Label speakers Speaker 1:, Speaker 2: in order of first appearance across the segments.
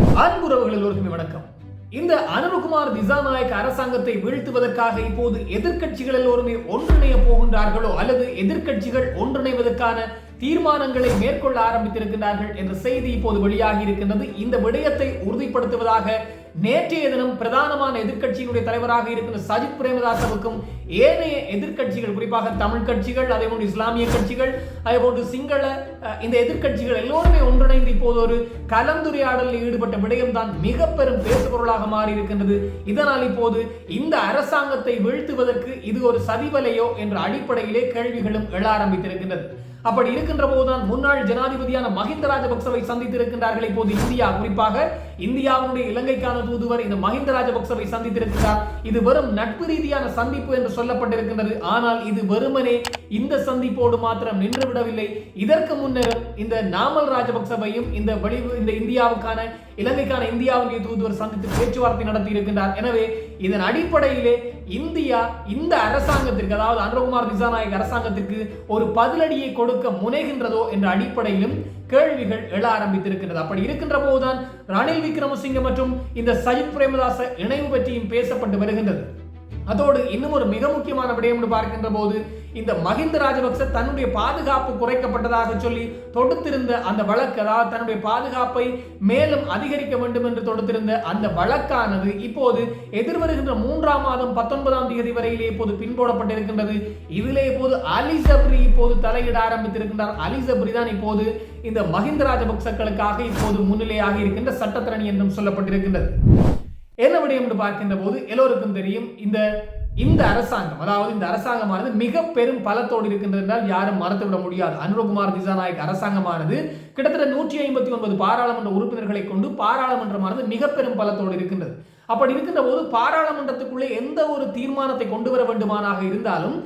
Speaker 1: அன்புறவுகள் வணக்கம். இந்த அனுருகுமார் திசாநாயக் அரசாங்கத்தை வீழ்த்துவதற்காக இப்போது எதிர்கட்சிகள் எல்லோருமே ஒன்றிணைய போகின்றார்களோ அல்லது எதிர்கட்சிகள் ஒன்றிணைவதற்கான தீர்மானங்களை மேற்கொள்ள ஆரம்பித்திருக்கிறார்கள் என்ற செய்தி இப்போது வெளியாகி இருக்கின்றது. இந்த விடயத்தை உறுதிப்படுத்துவதாக நேற்றைய தினம் பிரதானமான எதிர்க்கட்சியினுடைய தலைவராக இருக்கின்ற சஜித் பிரேமதாசவுக்கும் ஏனைய எதிர்க்கட்சிகள் குறிப்பாக தமிழ் கட்சிகள் அதே போன்று இஸ்லாமிய கட்சிகள் அதே போன்று சிங்கள இந்த எதிர்க்கட்சிகள் எல்லோருமே ஒன்றிணைந்து இப்போது ஒரு கலந்துரையாடலில் ஈடுபட்ட விடயம்தான் மிக பெரும் பேசுபொருளாக மாறி இருக்கின்றது இதனால் இப்போது இந்த அரசாங்கத்தை வீழ்த்துவதற்கு இது ஒரு சதிவலையோ என்ற அடிப்படையிலே கேள்விகளும் எழ ஆரம்பித்திருக்கின்றது. அப்படி இருக்கின்ற போதுதான் முன்னாள் ஜனாதிபதியான மஹிந்த ராஜபக்சவை சந்தித்திருக்கின்றார்கள். இப்போது இந்தியா குறிப்பாக இந்தியாவுடைய இலங்கைக்கான தூதுவர் இந்த மஹிந்த ராஜபக்சவை சந்தித்திருக்கிறார். இது வெறும் நட்பு ரீதியான சந்திப்பு என்று சொல்லப்பட்டிருக்கின்றது. ஆனால் இது வெறுமனே இந்த சந்திப்போடு மாத்திரம் நின்றுவிடவில்லை இதற்கு முன்னர் இந்த நாமல் ராஜபக்சவையும் இந்த வெளி இந்த இந்தியாவுக்கான இலங்கைக்கான இந்தியாவுடைய தூதுவர் சந்தித்து பேச்சுவார்த்தை நடத்தி இருக்கின்றார் எனவே இதன் அடிப்படையிலே இந்தியா இந்த அரசாங்கத்திற்கு அதாவது அனுரகுமார் திசாநாயக் அரசாங்கத்திற்கு ஒரு பதிலடியை கொடுக்க முனைகின்றதோ என்ற அடிப்படையிலும் கேள்விகள் எழ ஆரம்பித்திருக்கின்றது. அப்படி இருக்கின்ற போதுதான் ரணில் விக்ரமசிங்க மற்றும் இந்த சஜித் பிரேமதாச இணைவு பற்றியும் பேசப்பட்டு வருகின்றது. அதோடு இன்னும் ஒரு மிக முக்கியமான விடயம் என்று பார்க்கின்ற போது இந்த மஹிந்த ராஜபக்ச தன்னுடைய பாதுகாப்பு குறைக்கப்பட்டதாக சொல்லி தொடுத்திருந்த அந்த வழக்கு அதாவது தன்னுடைய பாதுகாப்பை மேலும் அதிகரிக்க வேண்டும் என்று தொடுத்திருந்த அந்த வழக்கானது இப்போது எதிர்வருகின்ற மூன்றாம் மாதம் பத்தொன்பதாம் தேதி வரையிலே இப்போது பின்போடப்பட்டிருக்கின்றது. இதிலே இப்போது அலி சப்ரி இப்போது தலையிட ஆரம்பித்திருக்கின்றார். அலி சப்ரி தான் இப்போது இந்த மஹிந்த ராஜபக்சக்களுக்காக இப்போது முன்னிலையாக இருக்கின்ற சட்டத்திரணி என்றும் சொல்லப்பட்டிருக்கின்றது. என்ன விடயம் என்று பார்க்கின்ற போது எல்லோருக்கும் தெரியும் இந்த இந்த அரசாங்கம் அதாவது இந்த அரசாங்கமானது மிக பெரும் பலத்தோடு இருக்கின்றது என்றால் யாரும் மறந்துவிட முடியாது. அனுரகுமார் திசாநாயக் அரசாங்கமானது கிட்டத்தட்ட நூற்றி ஐம்பத்தி ஒன்பது பாராளுமன்ற உறுப்பினர்களை கொண்டு பாராளுமன்றமானது மிக பெரும் பலத்தோடு இருக்கின்றது. அப்படி இருக்கின்ற போது பாராளுமன்றத்துக்குள்ளே எந்த ஒரு தீர்மானத்தை கொண்டு வர வேண்டுமானாக இருந்தாலும்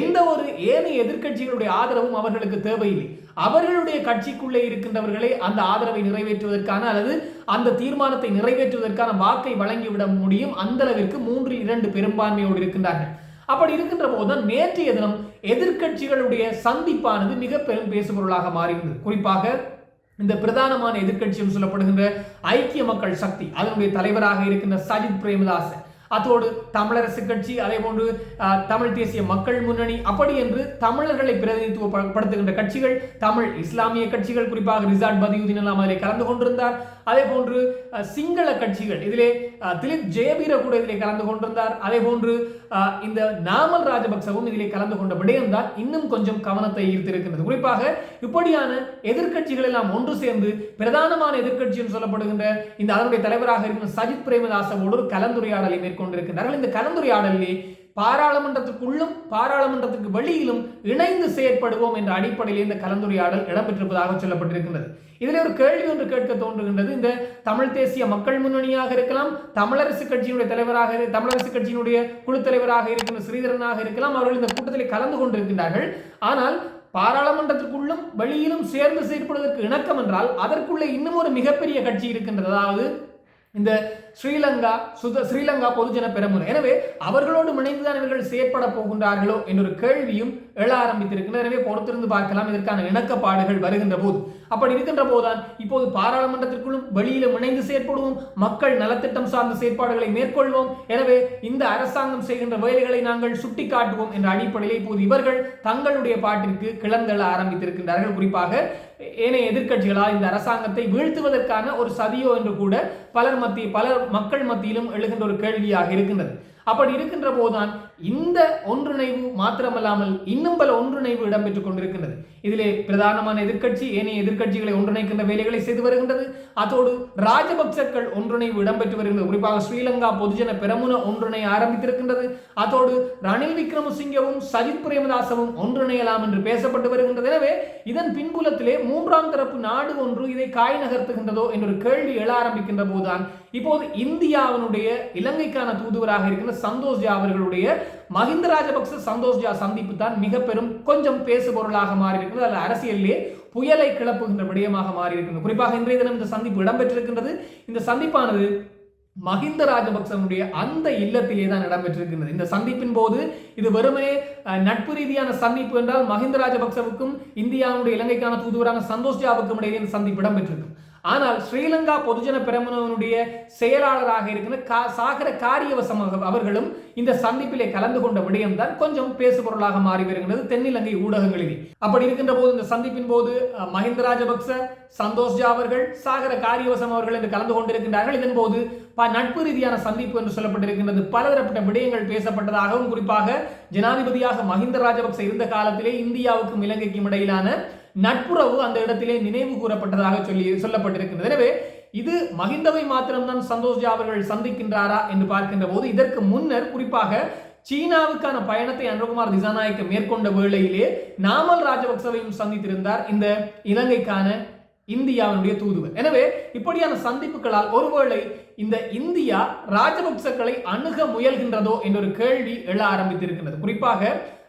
Speaker 1: எந்த ஒரு ஏனைய எதிர்க்கட்சிகளுடைய ஆதரவும் அவர்களுக்கு தேவையில்லை. அவர்களுடைய கட்சிக்குள்ளே இருக்கின்றவர்களே அந்த ஆதரவை நிறைவேற்றுவதற்கான அல்லது அந்த தீர்மானத்தை நிறைவேற்றுவதற்கான வாக்கை வழங்கிவிட முடியும். அந்த அளவிற்கு மூன்றில் இரண்டு பெரும்பான்மையோடு இருக்கின்றார்கள். அப்படி இருக்கின்ற போதுதான் நேற்றைய தினம் எதிர்க்கட்சிகளுடைய சந்திப்பானது மிக பெரும் பேசுபொருளாக மாறியிருந்தது. குறிப்பாக இந்த பிரதானமான எதிர்க்கட்சி சொல்லப்படுகின்ற ஐக்கிய மக்கள் சக்தி அதனுடைய தலைவராக இருக்கின்ற சஜித் பிரேமதாசன். அதோடு தமிழரசு கட்சி அதே போன்று தமிழ் தேசிய மக்கள் முன்னணி அப்படி என்று தமிழர்களை பிரதிநிதித்துவப்படுத்துகின்ற கட்சிகள் தமிழ் இஸ்லாமிய கட்சிகள் குறிப்பாக ரிசார்ட் பதியுதீன் எல்லாம் அதிலே கலந்து கொண்டிருந்தார். அதே போன்று சிங்கள கட்சிகள் இதிலே திலீப் ஜெயவீர கூட இதிலே கலந்து கொண்டிருந்தார். அதே போன்று இந்த நாமல் ராஜபக்சவும் இதிலே கலந்து கொண்ட விடயம்தான் இன்னும் கொஞ்சம் கவனத்தை ஈர்த்திருக்கின்றது. குறிப்பாக இப்படியான எதிர்க்கட்சிகள் எல்லாம் ஒன்று சேர்ந்து பிரதானமான எதிர்கட்சி என்று சொல்லப்படுகின்ற இந்த அதனுடைய தலைவராக இருக்கும் சஜித் பிரேமதாசவோடு ஒரு மேற்கொண்டு மேற்கொண்டிருக்கின்றார்கள் இந்த கலந்துரையாடலிலே பாராளுமன்றத்துக்குள்ளும் பாராளுமன்றத்துக்கு வெளியிலும் இணைந்து செயற்படுவோம் என்ற அடிப்படையில் இந்த கலந்துரையாடல் இடம்பெற்றிருப்பதாக சொல்லப்பட்டிருக்கின்றது. இதில் ஒரு கேள்வி ஒன்று கேட்க தோன்றுகின்றது. இந்த தமிழ் தேசிய மக்கள் முன்னணியாக இருக்கலாம் தமிழரசு கட்சியினுடைய தலைவராக தமிழரசு கட்சியினுடைய குழு தலைவராக இருக்கின்ற ஸ்ரீதரனாக இருக்கலாம் அவர்கள் இந்த கூட்டத்தில் கலந்து கொண்டிருக்கின்றார்கள். ஆனால் பாராளுமன்றத்திற்குள்ளும் வெளியிலும் சேர்ந்து செயற்படுவதற்கு இணக்கம் என்றால் அதற்குள்ளே இன்னும் ஒரு மிகப்பெரிய கட்சி இருக்கின்றது. அதாவது இந்த ஸ்ரீலங்கா சுத ஸ்ரீலங்கா பொதுஜன பெரமுன எனவே அவர்களோடு இணைந்துதான் இவர்கள் செயற்பட போகின்றார்களோ என்ற கேள்வியும் எழ ஆரம்பித்திருக்கின்றன எனவே பொறுத்திருந்து பார்க்கலாம் இதற்கான இணக்கப்பாடுகள் வருகின்ற போது. அப்படி இருக்கின்ற போதுதான் இப்போது பாராளுமன்றத்திற்குள்ளும் வெளியிலும் இணைந்து செயற்படுவோம் மக்கள் நலத்திட்டம் சார்ந்த செயற்பாடுகளை மேற்கொள்வோம். எனவே இந்த அரசாங்கம் செய்கின்ற வேலைகளை நாங்கள் சுட்டிக்காட்டுவோம் என்ற அடிப்படையில் இப்போது இவர்கள் தங்களுடைய பாட்டிற்கு கிளந்தெழ ஆரம்பித்திருக்கின்றார்கள். குறிப்பாக ஏனைய எதிர்கட்சிகளால் இந்த அரசாங்கத்தை வீழ்த்துவதற்கான ஒரு சதியோ என்று கூட பலர் மத்திய பலர் மக்கள் மத்தியிலும் எழுகின்ற ஒரு கேள்வியாக இருக்கின்றது. அப்படி இருக்கின்ற போதுதான் இந்த ஒன்றிணைவு மாத்திரமல்லாமல் இன்னும் பல ஒன்றிணைவு இடம்பெற்றுக் கொண்டிருக்கின்றது. இதிலே பிரதானமான எதிர்க்கட்சி ஏனைய எதிர்க்கட்சிகளை ஒன்றிணைக்கின்ற வேலைகளை செய்து வருகின்றது. அதோடு ராஜபக்சக்கள் ஒன்றிணைவு இடம்பெற்று வருகின்றது. குறிப்பாக ஸ்ரீலங்கா பொதுஜன பெரமுன ஒன்றிணை ஆரம்பித்திருக்கின்றது. அதோடு ரணில் விக்ரமசிங்கவும் சஜித் பிரேமதாசவும் ஒன்றிணையலாம் என்று பேசப்பட்டு வருகின்றது. எனவே இதன் பின்புலத்திலே மூன்றாம் தரப்பு நாடு ஒன்று இதை காய் நகர்த்துகின்றதோ என்ற ஒரு கேள்வி எழ ஆரம்பிக்கின்ற போதுதான் இப்போது இந்தியாவினுடைய இலங்கைக்கான தூதுவராக இருக்கின்ற சந்தோஷ் ஜா அவர்களுடைய மஹிந்த ராஜபக்ச சந்தோஷ் ஜா சந்திப்பு தான் மிக பெரும் கொஞ்சம் பேசுபொருளாக மாறி இருக்கிறது அரசியலிலே புயலை கிளப்புகின்ற விடயமாக மாறி குறிப்பாக இன்றைய தினம் இந்த சந்திப்பு இடம்பெற்றிருக்கின்றது. இந்த சந்திப்பானது மஹிந்த ராஜபக்சனுடைய அந்த இல்லத்திலே தான் இடம்பெற்றிருக்கின்றது. இந்த சந்திப்பின் போது இது வெறுமனே நட்பு ரீதியான சந்திப்பு என்றால் மஹிந்த ராஜபக்சவுக்கும் இந்தியாவுடைய இலங்கைக்கான தூதுவரான சந்தோஷ் ஜாவுக்கும் இடையே இந்த சந்திப்பு இடம்பெற்றிருக்கும். ஆனால் ஸ்ரீலங்கா பொதுஜன பெரமுனவனுடைய செயலாளராக இருக்கிற கா சாகர காரியவசம் அவர்களும் இந்த சந்திப்பிலே கலந்து கொண்ட விடயம்தான் கொஞ்சம் பேசுபொருளாக மாறி வருகிறது தென்னிலங்கை ஊடகங்களிலே. அப்படி இருக்கின்ற போது இந்த சந்திப்பின் போது மஹிந்த ராஜபக்ச சந்தோஷ் ஜா அவர்கள் சாகர காரியவசம் அவர்கள் என்று கலந்து கொண்டிருக்கின்றார்கள். இதன் போது ப- நட்பு ரீதியான சந்திப்பு என்று சொல்லப்பட்டிருக்கின்றது. பலதரப்பட்ட விடயங்கள் பேசப்பட்டதாகவும் குறிப்பாக ஜனாதிபதியாக மஹிந்த ராஜபக்ச இருந்த காலத்திலே இந்தியாவுக்கும் இலங்கைக்கும் இடையிலான நட்புறவு அந்த இடத்திலே நினைவு கூறப்பட்டதாக சொல்லி சொல்லப்பட்டிருக்கின்றது. எனவே இது மஹிந்தவை மாத்திரம்தான் சந்தோஷ் ஜா அவர்கள் சந்திக்கின்றாரா என்று பார்க்கின்ற போது இதற்கு முன்னர் குறிப்பாக சீனாவுக்கான பயணத்தை அனுகுமார் திசாநாயக்க மேற்கொண்ட வேளையிலே நாமல் ராஜபக்சவையும் சந்தித்திருந்தார் இந்த இலங்கைக்கான இந்தியாவினுடைய தூதுவர். எனவே இப்படியான சந்திப்புகளால் ஒருவேளை இந்த இந்தியா ராஜபக்சக்களை அணுக முயல்கின்றதோ என்ற ஒரு கேள்வி எழ ஆரம்பித்திருக்கின்றது. குறிப்பாக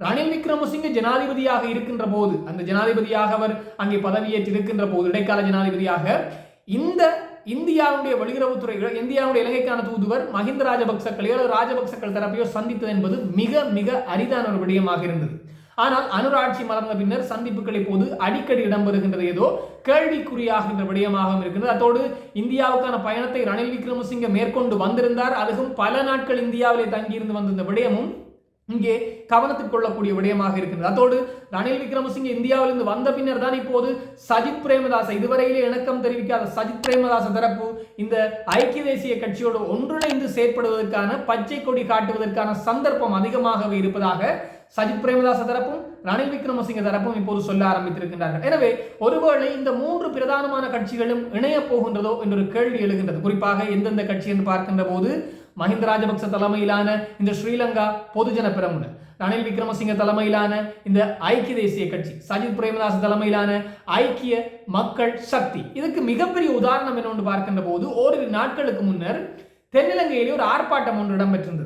Speaker 1: ரணில் விக்ரமசிங்க ஜனாதிபதியாக இருக்கின்ற போது அந்த ஜனாதிபதியாக அவர் அங்கே பதவியேற்றிருக்கின்ற போது இடைக்கால ஜனாதிபதியாக இந்த இந்தியாவுடைய வெளியுறவுத்துறை இந்தியாவுடைய இலங்கைக்கான தூதுவர் மஹிந்த ராஜபக்சக்களையோ அல்லது ராஜபக்சக்கள் தரப்பையோ சந்தித்தது என்பது மிக மிக அரிதான ஒரு விடயமாக இருந்தது. ஆனால் அனுராட்சி மலர்ந்த பின்னர் சந்திப்புகள் இப்போது அடிக்கடி இடம்பெறுகின்றது. ஏதோ கேள்விக்குறியாகின்ற விடயமாகவும் இருக்கின்றது. அத்தோடு இந்தியாவுக்கான பயணத்தை ரணில் விக்ரமசிங்க மேற்கொண்டு வந்திருந்தார். அதுவும் பல நாட்கள் இந்தியாவிலே தங்கியிருந்து வந்திருந்த விடயமும் இங்கே கவனத்தில் கொள்ளக்கூடிய விடயமாக இருக்கிறது அதோடு ரணில் விக்ரமசிங்க இந்தியாவிலிருந்து வந்த பின்னர் தான் இப்போது சஜித் பிரேமதாச இதுவரையிலே இணக்கம் தெரிவிக்காத சஜித் பிரேமதாச தரப்பு இந்த ஐக்கிய தேசிய கட்சியோடு ஒன்றிணைந்து செயற்படுவதற்கான பச்சை கொடி காட்டுவதற்கான சந்தர்ப்பம் அதிகமாகவே இருப்பதாக சஜித் பிரேமதாச தரப்பும் ரணில் விக்ரமசிங்க தரப்பும் இப்போது சொல்ல ஆரம்பித்திருக்கின்றார்கள். எனவே ஒருவேளை இந்த மூன்று பிரதானமான கட்சிகளும் இணைய போகின்றதோ என்ற ஒரு கேள்வி எழுகின்றது. குறிப்பாக எந்தெந்த கட்சி என்று பார்க்கின்ற போது மஹிந்த ராஜபக்ச தலைமையிலான இந்த ஸ்ரீலங்கா பொதுஜன பிரமுன ரணில் விக்ரமசிங்க தலைமையிலான இந்த ஐக்கிய தேசிய கட்சி சஜித் பிரேமதாஸ் தலைமையிலான ஐக்கிய மக்கள் சக்தி. இதுக்கு மிகப்பெரிய உதாரணம் என்னொன்று பார்க்கின்ற போது ஓரிரு நாட்களுக்கு முன்னர் தென்னிலங்கையிலே ஒரு ஆர்ப்பாட்டம் ஒன்று இடம்பெற்றிருந்தது.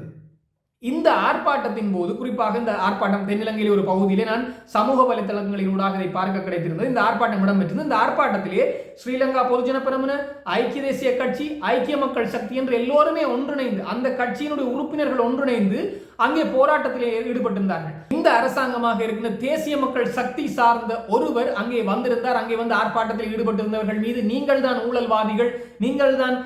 Speaker 1: இந்த ஆர்ப்பாட்டத்தின் போது குறிப்பாக இந்த ஆர்ப்பாட்டம் தென்னிலங்கையில் ஒரு பகுதியிலே நான் சமூக வலைத்தளங்களின் ஊடாக இதை பார்க்க கிடைத்திருந்தது. இந்த ஆர்ப்பாட்டம் இடம்பெற்றது இந்த ஆர்ப்பாட்டத்திலே ஸ்ரீலங்கா பொதுஜன பெரமுன ஐக்கிய தேசிய கட்சி ஐக்கிய மக்கள் சக்தி என்று எல்லோருமே ஒன்றிணைந்து அந்த கட்சியினுடைய உறுப்பினர்கள் ஒன்றிணைந்து அங்கே போராட்டத்திலே ஈடுபட்டிருந்தார்கள். இந்த அரசாங்கமாக இருக்கின்ற தேசிய மக்கள் சக்தி சார்ந்த ஒருவர் அங்கே வந்திருந்தார். அங்கே வந்து ஆர்ப்பாட்டத்தில் ஈடுபட்டிருந்தவர்கள் மீது நீங்கள் தான் ஊழல்வாதிகள் நீங்கள் தான்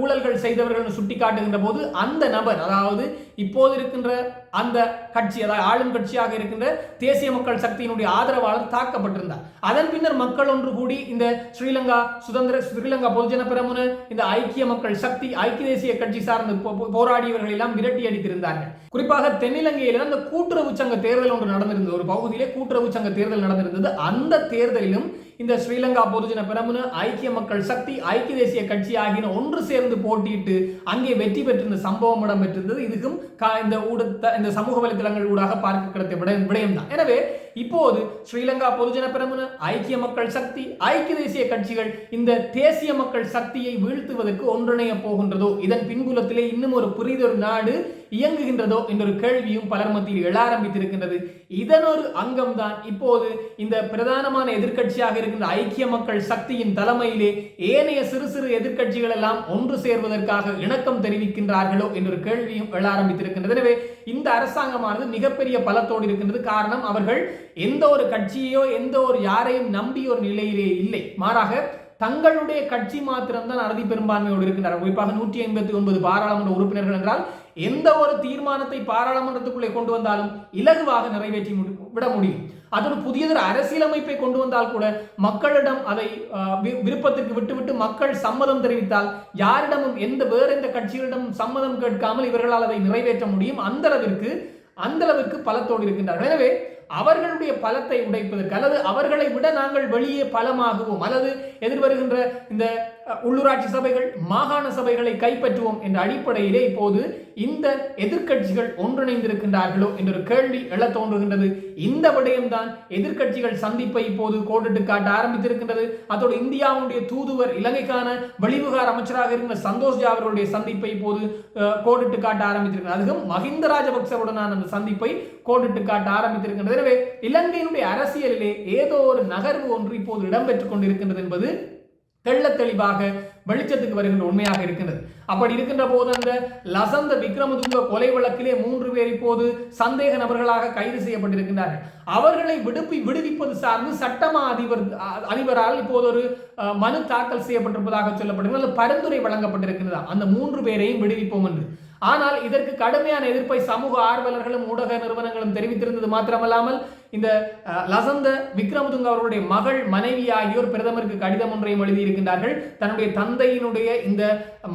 Speaker 1: ஊழல்கள் செய்தவர்கள் சுட்டி காட்டுகின்ற போது அந்த நபர் அதாவது இப்போது இருக்கின்ற அந்த கட்சி அதாவது ஆளும் கட்சியாக இருக்கின்ற தேசிய மக்கள் சக்தியினுடைய ஆதரவாளர் தாக்கப்பட்டிருந்தார். அதன் பின்னர் மக்கள் ஒன்று கூடி இந்த ஸ்ரீலங்கா சுதந்திர ஸ்ரீலங்கா பொதுஜன பிரமுன இந்த ஐக்கிய மக்கள் சக்தி ஐக்கிய தேசிய கட்சி சார்ந்து போ- போராடியவர்கள் எல்லாம் விரட்டி அடித்திருந்தார்கள். குறிப்பாக தென்னிலங்கையில் அந்த கூட்டுறவு சங்க தேர்தல் ஒன்று நடந்திருந்தது. ஒரு பகுதியிலே கூட்டுறவு சங்க தேர்தல் நடந்திருந்தது. அந்த தேர்தலிலும் இந்த ஸ்ரீலங்கா பொதுஜன பெரமுன ஐக்கிய மக்கள் சக்தி ஐக்கிய தேசிய கட்சி ஆகியன ஒன்று சேர்ந்து போட்டியிட்டு அங்கே வெற்றி பெற்றிருந்த சம்பவம் இடம்பெற்றிருந்தது. இதுக்கும் இந்த ஊடக இந்த சமூக வலைதளங்கள் ஊடாக பார்க்க கிடைத்த விட விடயம் தான் எனவே இப்போது ஸ்ரீலங்கா பொதுஜன பெரமுன ஐக்கிய மக்கள் சக்தி ஐக்கிய தேசிய கட்சிகள் இந்த தேசிய மக்கள் சக்தியை வீழ்த்துவதற்கு ஒன்றிணைய போகின்றதோ இதன் பின்புலத்திலே இன்னும் ஒரு புரிதொரு நாடு இயங்குகின்றதோ என்ற ஒரு கேள்வியும் பலர் மத்தியில் எழ ஆரம்பித்திருக்கின்றது. இதனொரு அங்கம்தான். இப்போது இந்த பிரதானமான எதிர்க்கட்சியாக இருக்கின்ற ஐக்கிய மக்கள் சக்தியின் தலைமையிலே ஏனைய சிறு சிறு எதிர்க்கட்சிகள் எல்லாம் ஒன்று சேர்வதற்காக இணக்கம் தெரிவிக்கின்றார்களோ என்ற ஒரு கேள்வியும் எழ ஆரம்பித்திருக்கின்றது. எனவே இந்த அரசாங்கமானது மிகப்பெரிய பலத்தோடு இருக்கின்றது. காரணம் அவர்கள் எந்த ஒரு கட்சியையோ எந்த ஒரு யாரையும் நம்பிய ஒரு நிலையிலே இல்லை. மாறாக தங்களுடைய கட்சி மாத்திரம்தான் அறுதி பெரும்பான்மையோடு இருக்கின்றனர் குறிப்பாக நூற்றி ஐம்பத்தி ஒன்பது பாராளுமன்ற உறுப்பினர்கள் என்றால் எந்த ஒரு தீர்மானத்தை பாராளுமன்றத்துக்குள்ளே கொண்டு வந்தாலும் இலகுவாக நிறைவேற்றி முடி- விட முடியும். அதோடு புதியதொரு அரசியலமைப்பை கொண்டு வந்தால் கூட மக்களிடம் அதை விருப்பத்திற்கு விட்டுவிட்டு மக்கள் சம்மதம் தெரிவித்தால் யாரிடமும் எந்த வேற எந்த கட்சிகளிடமும் சம்மதம் கேட்காமல் இவர்களால் அதை நிறைவேற்ற முடியும். அந்த அளவிற்கு அந்த அளவிற்கு பலத்தோடு இருக்கின்றார்கள். எனவே அவர்களுடைய பலத்தை உடைப்பதற்கு அல்லது அவர்களை விட நாங்கள் வெளியே பலமாகவும். அல்லது எதிர்வருகின்ற இந்த உள்ளூராட்சி சபைகள் மாகாண சபைகளை கைப்பற்றுவோம் என்ற அடிப்படையிலே இப்போது இந்த எதிர்க்கட்சிகள் ஒன்றிணைந்திருக்கின்றார்களோ என்ற ஒரு கேள்வி எழத் தோன்றுகின்றது. இந்த விடயம்தான் எதிர்க்கட்சிகள் சந்திப்பை இப்போது கோடிட்டு காட்ட ஆரம்பித்திருக்கின்றது. அதோடு இந்தியாவுடைய தூதுவர் இலங்கைக்கான வெளிவிகார அமைச்சராக இருந்த சந்தோஷ் ஜா அவர்களுடைய சந்திப்பை இப்போது கோடிட்டு காட்ட ஆரம்பித்திருக்கிறது அதுவும் மஹிந்த ராஜபக்சவுடனான அந்த சந்திப்பை கோடிட்டு காட்ட ஆரம்பித்திருக்கின்றது. எனவே இலங்கையினுடைய அரசியலிலே ஏதோ ஒரு நகர்வு ஒன்று இப்போது இடம்பெற்றுக் கொண்டிருக்கின்றது என்பது தெள்ள தெளிவாக வெளிச்சத்துக்கு வருகின்ற உண்மையாக இருக்கின்றது. அப்படி இருக்கின்ற போது அந்த லசந்த விக்ரமதுங்க கொலை வழக்கிலே மூன்று பேர் இப்போது சந்தேக நபர்களாக கைது செய்யப்பட்டிருக்கின்றார்கள். அவர்களை விடுப்பி விடுவிப்பது சார்ந்து சட்டமா அதிபர் அதிபரால் இப்போது ஒரு அஹ், மனு தாக்கல் செய்யப்பட்டிருப்பதாக சொல்லப்படுகிறது பரிந்துரை வழங்கப்பட்டிருக்கிறதா அந்த மூன்று பேரையும் விடுவிப்போம் என்று. ஆனால் இதற்கு கடுமையான எதிர்ப்பை சமூக ஆர்வலர்களும் ஊடக நிறுவனங்களும் தெரிவித்திருந்தது மாத்திரமல்லாமல் இந்த லசந்த விக்ரமதுங்க அவர்களுடைய மகள் மனைவி ஆகியோர் பிரதமருக்கு கடிதம் ஒன்றையும் எழுதியிருக்கின்றார்கள். தன்னுடைய தந்தையினுடைய இந்த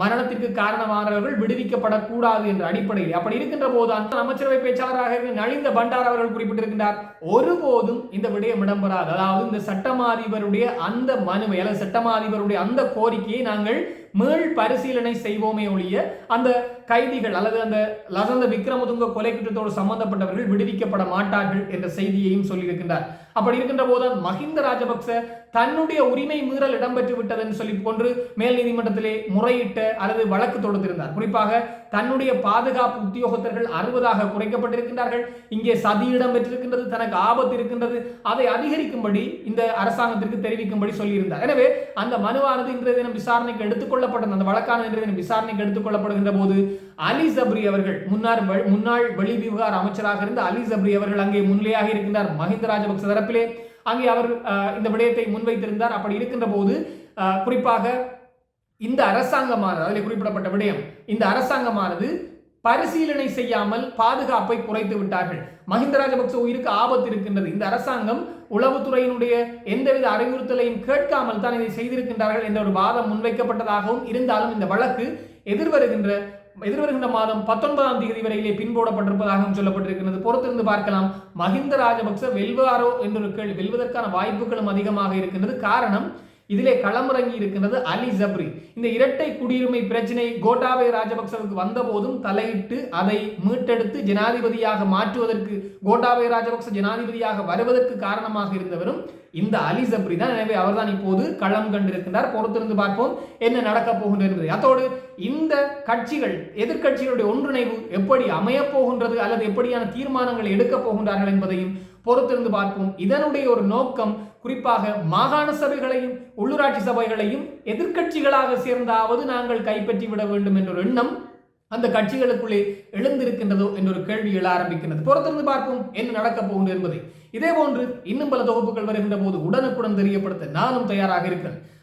Speaker 1: மரணத்திற்கு காரணமானவர்கள் விடுவிக்கப்படக்கூடாது என்ற அடிப்படையில். அப்படி இருக்கின்ற போதுதான் அமைச்சரவை பேச்சாளராக நலிந்த பண்டார் அவர்கள் குறிப்பிட்டிருக்கின்றார். ஒருபோதும் இந்த விடயம் இடம்பெறாது. அதாவது இந்த சட்டமா அதிபருடைய அந்த மனுவை அல்லது சட்டமாதிபருடைய அந்த கோரிக்கையை நாங்கள் மீள் பரிசீலனை செய்வோமே ஒழிய அந்த கைதிகள் அல்லது அந்த லசந்த விக்ரமதுங்க கொலை குற்றத்தோடு சம்பந்தப்பட்டவர்கள் விடுவிக்கப்பட மாட்டார்கள் என்ற செய்தி செய்தியையும் சொல்லியிருக்கின்றார். அப்படி இருக்கின்ற போது மஹிந்த ராஜபக்ச தன்னுடைய உரிமை மீறல் இடம்பெற்று விட்டதென்று சொல்லி கொண்டு மேல் நீதிமன்றத்திலே முறையிட்ட அல்லது வழக்கு தொடுத்திருந்தார். குறிப்பாக தன்னுடைய பாதுகாப்பு உத்தியோகத்தர்கள் அறுபதாக குறைக்கப்பட்டிருக்கின்றார்கள். இங்கே சதி இடம்பெற்றிருக்கின்றது தனக்கு ஆபத்து இருக்கின்றது. அதை அதிகரிக்கும்படி இந்த அரசாங்கத்திற்கு தெரிவிக்கும்படி சொல்லியிருந்தார். எனவே அந்த மனுவானது இன்றைய தினம் விசாரணைக்கு எடுத்துக்கொள்ளப்பட்டது அந்த வழக்கானது இன்றைய தினம் விசாரணைக்கு எடுத்துக்கொள்ளப்படுகின்ற போது அலி சப்ரி அவர்கள் முன்னாள் முன்னாள் வெளி விவகார அமைச்சராக இருந்த அலி சப்ரி அவர்கள் அங்கே முன்னிலையாக இருக்கின்றார். மஹிந்த ராஜபக்ச தரப்பிலே. அங்கே அவர் இந்த விடயத்தை முன்வைத்திருந்தார். அப்படி இருக்கின்ற போது குறிப்பாக இந்த அரசாங்கமானது அதில் குறிப்பிடப்பட்ட விடயம் இந்த அரசாங்கமானது பரிசீலனை செய்யாமல் பாதுகாப்பை குறைத்து விட்டார்கள். மஹிந்த ராஜபக்ச உயிருக்கு ஆபத்து இருக்கின்றது. இந்த அரசாங்கம் உளவுத்துறையினுடைய எந்தவித அறிவுறுத்தலையும் கேட்காமல் தான் இதை செய்திருக்கின்றார்கள் என்ற ஒரு வாதம் முன்வைக்கப்பட்டதாகவும் இருந்தாலும் இந்த வழக்கு எதிர்வருகின்ற எதிர்வருகின்ற மாதம் பத்தொன்பதாம் தேதி வரையிலே பின்போடப்பட்டிருப்பதாகவும் சொல்லப்பட்டிருக்கிறது. பொறுத்திருந்து பார்க்கலாம். மஹிந்த ராஜபக்ச வெல்வாரோ என்ற கேள்வி வெல்வதற்கான வாய்ப்புகளும் அதிகமாக இருக்கின்றது. காரணம் இதிலே களமிறங்கி இருக்கின்றது அலி ஜப்ரி. இந்த இரட்டை குடியுரிமை பிரச்சனை கோட்டாபய ராஜபக்சவுக்கு வந்தபோதும் தலையிட்டு அதை மீட்டெடுத்து ஜனாதிபதியாக மாற்றுவதற்கு கோட்டாபய ராஜபக்ச ஜனாதிபதியாக வருவதற்கு காரணமாக இருந்தவரும் இந்த அலி ஜப்ரி தான். எனவே அவர்தான் இப்போது களம் கண்டிருக்கின்றார். பொறுத்திருந்து பார்ப்போம் என்ன நடக்கப் போகின்றது அதோடு இந்த கட்சிகள் எதிர்க்கட்சிகளுடைய ஒன்றிணைவு எப்படி அமையப் போகின்றது அல்லது எப்படியான தீர்மானங்களை எடுக்கப் போகின்றார்கள் என்பதையும் பொறுத்திருந்து பார்ப்போம். இதனுடைய ஒரு நோக்கம் குறிப்பாக மாகாண சபைகளையும் உள்ளூராட்சி சபைகளையும் எதிர்க்கட்சிகளாக சேர்ந்தாவது நாங்கள் கைப்பற்றி விட வேண்டும் என்ற ஒரு எண்ணம் அந்த கட்சிகளுக்குள்ளே எழுந்திருக்கின்றதோ என்ற ஒரு கேள்வி எழ ஆரம்பிக்கின்றது. பொறுத்திருந்து பார்ப்போம் என்ன நடக்கப் போகின்றது என்பதை. இதே போன்று இன்னும் பல தொகுப்புகள் வருகின்ற போது உடனுக்குடன் தெரியப்படுத்த நானும் தயாராக இருக்கிறேன்.